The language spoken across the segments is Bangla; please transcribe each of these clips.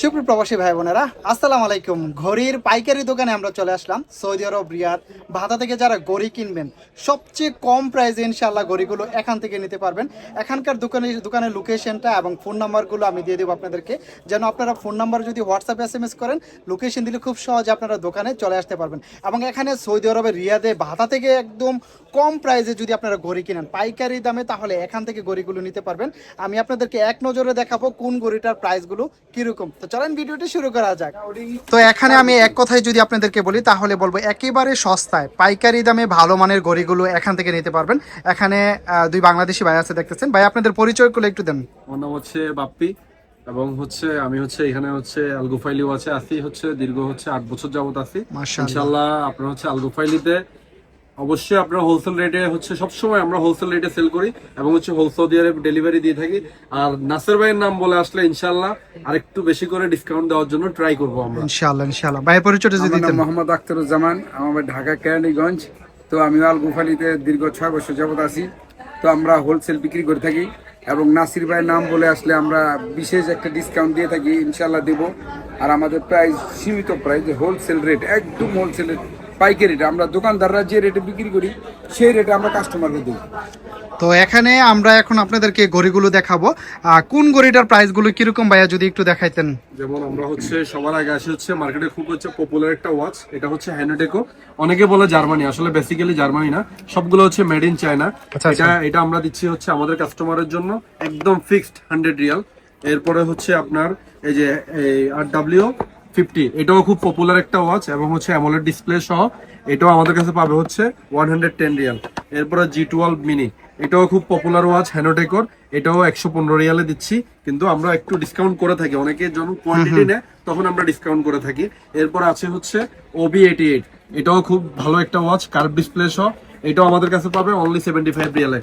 সুপ্রিয় প্রবাসী ভাই বোনেরা, আসসালামু আলাইকুম। ঘড়ির পাইকারি দোকানে আমরা চলে আসলাম। সৌদি আরব, রিয়াদ, ভাতা থেকে যারা ঘড়ি কিনবেন, সবচেয়ে কম প্রাইসে ইনশাআল্লাহ ঘড়িগুলো এখান থেকে নিতে পারবেন। এখানকার দোকানে দোকানের লোকেশনটা এবং ফোন নাম্বারগুলো আমি দিয়ে দেবো আপনাদেরকে। যেন আপনারা ফোন নাম্বার যদি হোয়াটসঅ্যাপে এস এম এস করেন, লোকেশন দিলে খুব সহজে আপনারা দোকানে চলে আসতে পারবেন। এবং এখানে সৌদি আরবের, রিয়াদে ভাতা থেকে একদম কম প্রাইসে যদি আপনারা ঘড়ি কিনেন, পাইকারি দামে তাহলে এখান থেকে ঘড়িগুলো নিতে পারবেন। আমি আপনাদেরকে এক নজরে দেখাবো কোন ঘড়িটার প্রাইসগুলো কীরকম। তো চলেন ভিডিওটি শুরু করা যাক। তো এখানে আমি এক কথায় যদি আপনাদেরকে বলি তাহলে বলব একেবারে সস্তায় পাইকারি দামে ভালো মানের ঘড়িগুলো এখান থেকে নিতে পারবেন। এখানে আহ, দুই বাংলাদেশি ভাই আছে দেখতেছেন। ভাই আপনাদের পরিচয়গুলো একটু দেন। আমার নাম হচ্ছে বাপ্পি এবং হচ্ছে আমি হচ্ছে এখানে হচ্ছে আলগুফাইলিও আছে আসি হচ্ছে দীর্ঘ হচ্ছে আট বছর যাবত আছি। ইনশাল্লাহ আপনার হচ্ছে আলগুফাইলিতে অবশ্যই আপনার হোলসেল রেটে হচ্ছে সবসময় আমরা হোলসেল রেটে সেল করি এবং হচ্ছে হোলসেল দিয়ে ডেলিভারি দিয়ে থাকি। আর নাসের ভাইয়ের নাম বলে আসলে ইনশাল্লাহ আর একটু বেশি করে ডিসকাউন্ট দেওয়ার জন্য ট্রাই করব আমরা। ইনশাআল্লাহ ইনশাআল্লাহ। ভাই পরিচয়টা যদি দিতেন। মোহাম্মদ আখতারুজ্জামান আমার ঢাকা কেরানীগঞ্জ। তো আমি আল গুফালিতে দীর্ঘ ছয় বছর যাবত আছি। তো আমরা হোলসেল বিক্রি করে থাকি এবং নাসির ভাইয়ের নাম বলে আসলে আমরা বিশেষ একটা ডিসকাউন্ট দিয়ে থাকি ইনশাল্লাহ দেব। আর আমাদের প্রাইস সীমিত প্রাইস হোলসেল রেট একদম হোলসেল রেট পাইকারি রেট আমরা দোকানদাররা যে রেটে বিক্রি করি সেই রেটে আমরা কাস্টমারকে দিই। তো এখানে আমরা এখন আপনাদেরকে গড়িগুলো দেখাবো। কোন ঘড়িটার প্রাইসগুলো কীরকম ভাইয়া যদি একটু দেখাইতেন? যেমন আমরা হচ্ছে সবার আগে আসি হচ্ছে মার্কেটে খুব হচ্ছে পপুলার একটা ওয়াচ এটা হচ্ছে হ্যান্ডেডেকো অনেকে বলে জার্মানি আসলে বেসিক্যালি জার্মানি না। সবগুলো হচ্ছে মেড ইন চায়না আচ্ছা, এটা এটা আমরা দিচ্ছি হচ্ছে আমাদের কাস্টমারের জন্য একদম ফিক্সড হান্ড্রেড রিয়াল এরপরে হচ্ছে আপনার এই যে এই আর ডাব্লিউ ফিফটি এটাও খুব পপুলার একটা ওয়াচ এবং হচ্ছে অ্যামোলেড ডিসপ্লে সহ এটাও আমাদের কাছে পাবে হচ্ছে ওয়ান হান্ড্রেড টেন রিয়াল। এরপরে জি টুয়েলভ মিনি এটাও খুব পপুলার ওয়াচ হ্যানোটেকর এটাও একশো পনেরো রিয়ালে দিচ্ছি। কিন্তু আমরা একটু ডিসকাউন্ট করে থাকি অনেকে যখন কোয়ান্টিটি নেয় তখন আমরা ডিসকাউন্ট করে থাকি। এরপর আছে হচ্ছে ওবি এইটি এইট এটাও খুব ভালো একটা ওয়াচ কার্ভ ডিসপ্লে সহ এটাও আমাদের কাছে পাবে অনলি সেভেন্টি ফাইভ রিয়ালে।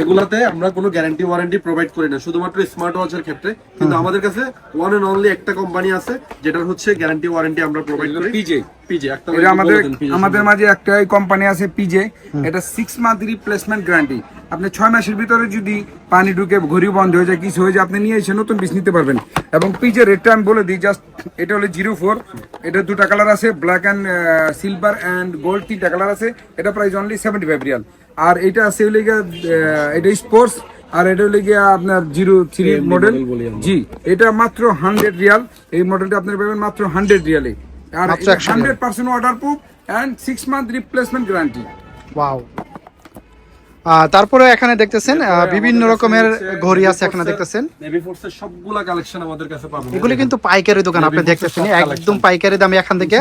এগুলাতে আমরা কোনো গ্যারান্টি ওয়ারেন্টি প্রোভাইড করি না। শুধুমাত্র স্মার্ট ওয়াচের ক্ষেত্রে। কিন্তু আমাদের কাছে ওয়ান এন্ড অনলি একটা কোম্পানি আছে যেটার হচ্ছে গ্যারান্টি ওয়ারেন্টি আমরা প্রোভাইড করি। পিজে পিজে একটা আমাদের আমাদের মাঝে একটা কোম্পানি আছে পিজে এটা সিক্স মান্থ রিপ্লেসমেন্ট গ্যারান্টি আপনি ছয় মাসের ভিতরে যদি পানি ঢুকে ঘড়ি বন্ধ হয়ে যায় কিছু হয়ে যায় আপনি নিয়ে এসে নতুন পিস নিতে পারবেন। এবং পিজে রেটটা আমি বলে দিই জাস্ট এটা হলো জিরো ফোর এটা দুটা কালার আছে black and silver and gold তিনটা কালার আছে এটা price only seventy five riyal আর এটা আছে হলে গিয়ে, আহ, এটা স্পোর্টস আর এটা হলে গিয়ে আপনার জিরো থ্রি মডেল। জি এটা মাত্র হান্ড্রেড রিয়াল এই মডেলটা আপনি পাবেন মাত্র হান্ড্রেড রিয়ালে আর hundred percent waterproof and six month replacement guarantee wow তারপরে এখানে দেখতেছেন বিভিন্ন রকমের ঘড়ি আছে এখানে দেখতেছেন। নেভি ফোর্সের সবগুলা কালেকশন আমাদের কাছে পাবেন। এগুলি কিন্তু পাইকারি দোকান আপনি দেখতেছেন একদম পাইকারি দামে এখান থেকে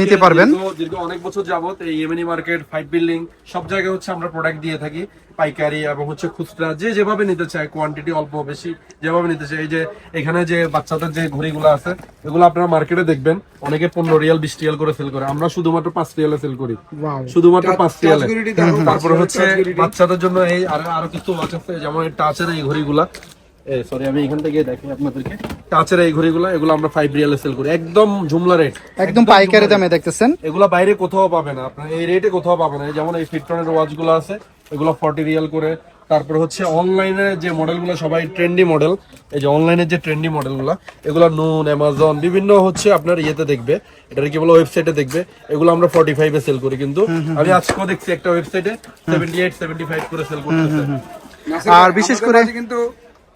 নিতে পারবেন। দীর্ঘ অনেক বছর যাবত এই এমএনই মার্কেট ফাইভ বিল্ডিং সব জায়গায় হচ্ছে আমরা প্রোডাক্ট দিয়ে থাকি। পাইকারি এবং হচ্ছে খুচরা যে যেভাবে নিতে চায় কোয়ান্টিটি অল্প বেশি যেভাবে নিতে চায়। এই যে এখানে যে বাচ্চাদের যে ঘড়িগুলো আছে এগুলো আপনারা মার্কেটে দেখবেন অনেকে পনেরো রিয়াল বিশ রিয়াল করে সেল করে। আমরা শুধুমাত্র পাঁচ রিয়ালে সেল করি. শুধুমাত্র পাঁচ রিয়ালে। তারপরে হচ্ছে বাচ্চাদের জন্য এই আরও আরও কিছু ওয়াচ আছে যেমন এই টাচের এই ঘড়িগুলা। সরি আমি এখান থেকে দেখি আপনাদেরকে। টাচের এই ঘড়িগুলো এগুলো আমরা ফাইভ রিয়ালে সেল করি। একদম জুমলা রেট একদম পাইকারি দামে দেখতেছেন। এগুলা বাইরে কোথাও আপনার এই রেটে কোথাও পাবে না। এই যেমন এই ফিটটনের ওয়াচগুলো আছে এগুলো ফর্টি রিয়াল করে। তারপর হচ্ছে অনলাইনে যে মডেলগুলো সবাই ট্রেন্ডি মডেল এই যে অনলাইনে যে ট্রেন্ডি মডেলগুলো এগুলো নুন অ্যামাজন বিভিন্ন হচ্ছে আপনার ইয়েতে দেখবে। এটা কি বলো ওয়েবসাইটে দেখবে। এগুলো আমরা ফর্টি ফাইভে সেল করি কিন্তু। আমি আজকেও দেখছি একটা ওয়েবসাইটে সেভেন্টি এইট সেভেন্টি ফাইভ করে সেল করতেছে। আর বিশেষ করে- কিন্তু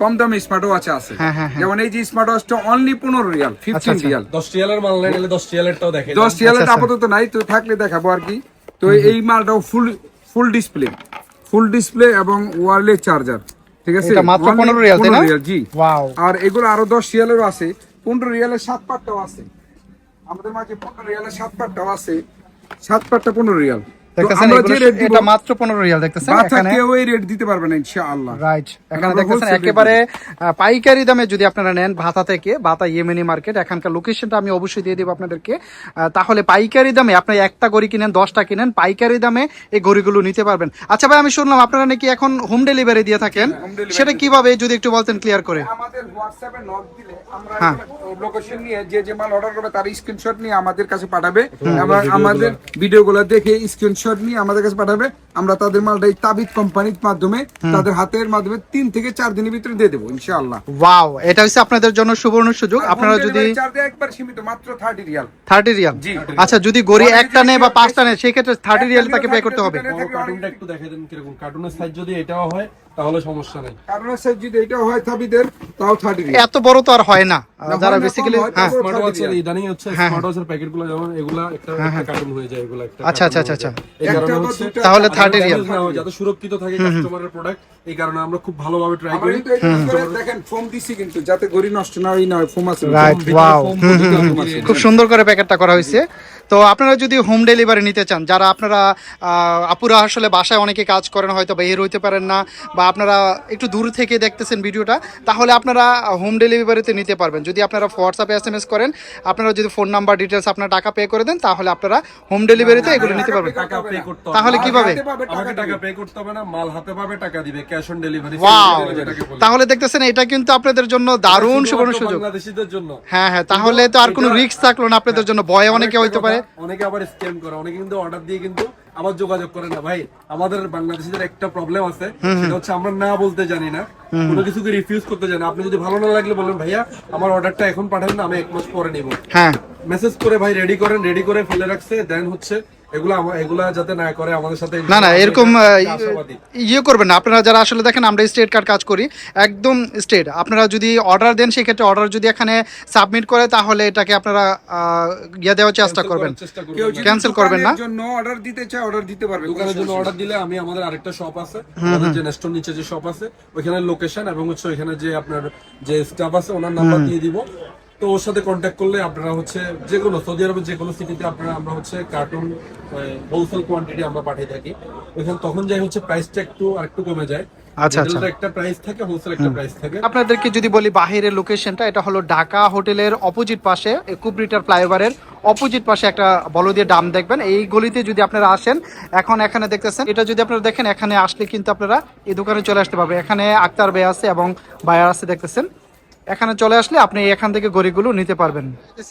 কম দামে স্মার্ট ওয়াচ আছে। হ্যাঁ, হ্যাঁ, হ্যাঁ। যেমন এই যে স্মার্ট ওয়াচটা অনলি পনেরো রিয়াল ফিফটিন রিয়াল দশ রিয়ালের মাল নাই গেলে দশ রিয়ালেরটাও দেখে দশ রিয়ালের আচ্ছা, আপাতত নাই তো থাকলে দেখাবো আর কি। তো এই মালটাও full full display full display এবং ওয়ারলেস চার্জার। ঠিক আছে? এটা মাত্র 15 রিয়াল, তাই না? জি। ওয়াও। আর এগুলো আরও দশ রিয়ালেরও আছে। পনেরো রিয়ালের সাত পাটটাও আছে। আমাদের মাঝে পনেরো রিয়ালের সাত পাটটাও আছে। সাত পাটটা পনেরো রিয়াল। তো দেখতেছেন আমরা এটা মাত্র পনেরো রিয়াল দেখতেছেন? এখানে কেউ এই রেট দিতে পারবে না ইনশাআল্লাহ। রাইট এখানে দেখতেছেন একেবারে পাইকারি দামে যদি আপনারা নেন ভাতা থেকে ভাতা ইয়েমেনি মার্কেট এখানকার লোকেশনটা আমি অবশ্যই দিয়ে দেবো আপনাদেরকে। তাহলে পাইকারি দামে আপনি একটা গড়ি কিনেন দশটা কিনেন পাইকারি দামে এই গড়িগুলো নিতে পারবেন। আচ্ছা ভাই আমি শুনলাম আপনারা নাকি এখন হোম ডেলিভারি দিয়ে থাকেন। সেটা কীভাবে যদি একটু বলতেন ক্লিয়ার করে। আমাদের হোয়াটসঅ্যাপে নক দিলে আমরা হ্যাঁ। লোকেশন নিয়ে যে যে মাল অর্ডার করবে তার স্ক্রিনশট নিয়ে আমাদের কাছে পাঠাবে। এবং আমাদের ভিডিওগুলো দেখে স্ক্রিনশট স্ক্রিনশট নিয়ে আমাদের কাছে পাঠাবে। আমরা তাদের মালটা এই তাবিদ কোম্পানির মাধ্যমে তাদের হাতের মাধ্যমে তিন থেকে চার দিনের ভিতরে দিয়ে দেবো ইনশাআল্লাহ। ওয়াও এটা হচ্ছে আপনাদের জন্য সুবর্ণ সুযোগ। আপনারা যদি একবার সীমিত মাত্র থার্টি রিয়াল থার্টি রিয়াল জি। আচ্ছা যদি গড়ি একটা নেয় বা পাঁচটা নেয় সেই ক্ষেত্রে থার্টি রিয়াল তাকে পে করতে হবে। কার্টুনটা একটু দেখে দেন কীরকম। কার্টুনের সাইজ যদি এটাও হয় তাহলে সমস্যা নেই। কারণ হচ্ছে যদি এটা হয় তাবিদের তাও থার্টি রিয়াল এত বড় তো আর হয় না। যারা বেসিক্যালি হ্যাঁ স্মার্ট 30 ওয়াচের ইদানিং হচ্ছে হ্যাঁ, স্মার্ট ওয়াচের প্যাকেটগুলো যেমন এগুলা একটা একটা কার্টুন হয়ে যায় এগুলা একটা আচ্ছা, আচ্ছা, আচ্ছা, এই কারণে হচ্ছে তাহলে যাতে 30 রিয়াল। damage না হয়, যাতে সুরক্ষিত থাকে কাস্টমারের প্রোডাক্ট এই কারণে আমরা খুব ভালোভাবে ট্রাই করি। দেখেন ফোম দিছি কিন্তু যাতে গড়ি নষ্ট না হয় না হয় ফোম আছে। রাইট ওয়াও খুব সুন্দর করে প্যাকেটটা করা হয়েছে। তো আপনারা যদি হোম ডেলিভারি নিতে চান যারা আপনারা আপুরা আসলে বাসায় অনেকে কাজ করেন হয়তো বের হইতে পারেন না বা আপনারা একটু দূর থেকে দেখতেছেন ভিডিওটা তাহলে আপনারা হোম ডেলিভারিতে নিতে পারবেন। যদি আপনারা হোয়াটসঅ্যাপে এস এম এস করেন আপনারা যদি ফোন নাম্বার ডিটেলস আপনার টাকা পে করে দেন তাহলে আপনারা হোম ডেলিভারিতে এগুলো নিতে পারবেন। তাহলে। কীভাবে? হাতে পাবে, আমাকে টাকা টাকা দিবে। পে করতে হবে না মাল হাতে পাবে টাকা দিবে ক্যাশ অন ডেলিভারি ওয়াও তাহলে দেখতেছেন এটা কিন্তু আপনাদের জন্য দারুণ সুবর্ণ সুযোগ। হ্যাঁ হ্যাঁ তাহলে তো আর কোনো রিস্ক থাকল না আপনাদের জন্য ভয়ে অনেকে হইতে পারে। অনেকে আবার স্ক্যাম করে অনেকে কিন্তু অর্ডার দিয়ে কিন্তু আবার যোগাযোগ করে না। ভাই আমাদের বাংলাদেশিদের একটা প্রবলেম আছে সেটা হচ্ছে আমরা না বলতে জানি না। কোনো কিছুকে রিফিউজ করতে জানি না। আপনি যদি ভালো না লাগলে বলেন ভাইয়া আমার অর্ডারটা এখন পাঠান না আমি এক মাস পরে নিব। হ্যাঁ। মেসেজ করে ভাই রেডি করেন রেডি করে ফেলে রাখছে। দেন হচ্ছে এগুলো এগুলা যাতে না করে আমাদের সাথে না না এরকম ইয়ে করবেন না। আপনারা যারা আসলে দেখেন আমরা স্টেট কার্ড কাজ করি একদম স্টেট আপনারা যদি অর্ডার দেন সেক্ষেত্রে অর্ডার যদি এখানে সাবমিট করে তাহলে এটাকে আপনারা ইয়ে দেওয়ার চেষ্টা করবেন। চেষ্টা করবেন না। জন্য অর্ডার দিতে চায় অর্ডার দিতে পারবে। দোকানের জন্য অর্ডার দিলে আমি আমাদের আরেকটা শপ আছে। আমাদের যে নেস্টোর নিচে যে শপ আছে ওইখানে লোকেশন এবং হচ্ছে ওইখানে যে আপনার যে স্টাফ আছে ওনার নাম্বার দিয়ে দিব। তো ওর সাথে কন্ট্যাক্ট করলে আপনারা হচ্ছে যে কোনো সৌদি আরবের যে কোনো সিটিতে আপনারা আমরা হচ্ছে কার্টুন হোলসেল কোয়ান্টিটি আমরা পাঠিয়ে থাকি। ওইখানে তখন যাই হচ্ছে প্রাইসটা একটু আরেকটু কমে যায়। আচ্ছা, আচ্ছা। একটা প্রাইস থাকে হোলসেল একটা প্রাইস থাকে। আপনাদেরকে যদি বলি বাহিরের লোকেশনটা এটা হলো ঢাকা হোটেলের অপোজিট পাশে কুবরিটার ফ্লাইওভারের অপোজিট পাশে একটা বলদিয়া ডাম দেখবেন। এই গলিতে যদি আপনারা আসেন এখন এখানে দেখতেছেন এটা যদি আপনারা দেখেন এখানে আসলে কিন্তু আপনারা এই দোকানে চলে আসতে পারবে এখানে আক্তার বে আছে এবং বায়ার আছে দেখতেছেন। এখানে চলে আসলে আপনি এখান থেকে গড়িগুলো নিতে পারবেন।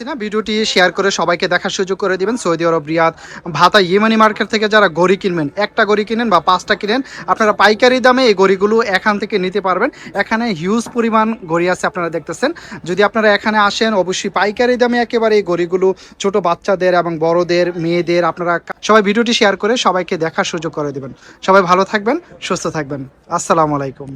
না, ভিডিওটি শেয়ার করে সবাইকে দেখার সুযোগ করে দিবেন। সৌদি আরব, রিয়াদ, ভাতা, ইয়েমানি মার্কেট থেকে যারা গড়ি কিনবেন, একটা গড়ি কিনেন বা পাঁচটা কিনেন, আপনারা পাইকারি দামে এই গড়িগুলো এখান থেকে নিতে পারবেন। এখানে হিউজ পরিমাণ গড়ি আছে আপনারা দেখতেছেন। যদি আপনারা এখানে আসেন, অবশ্যই পাইকারি দামে একেবারে এই গড়িগুলো ছোট বাচ্চাদের এবং বড়দের, মেয়েদের আপনারা সবাই ভিডিওটি শেয়ার করে সবাইকে দেখার সুযোগ করে দিবেন। সবাই ভালো থাকবেন, সুস্থ থাকবেন। আসসালামু আলাইকুম।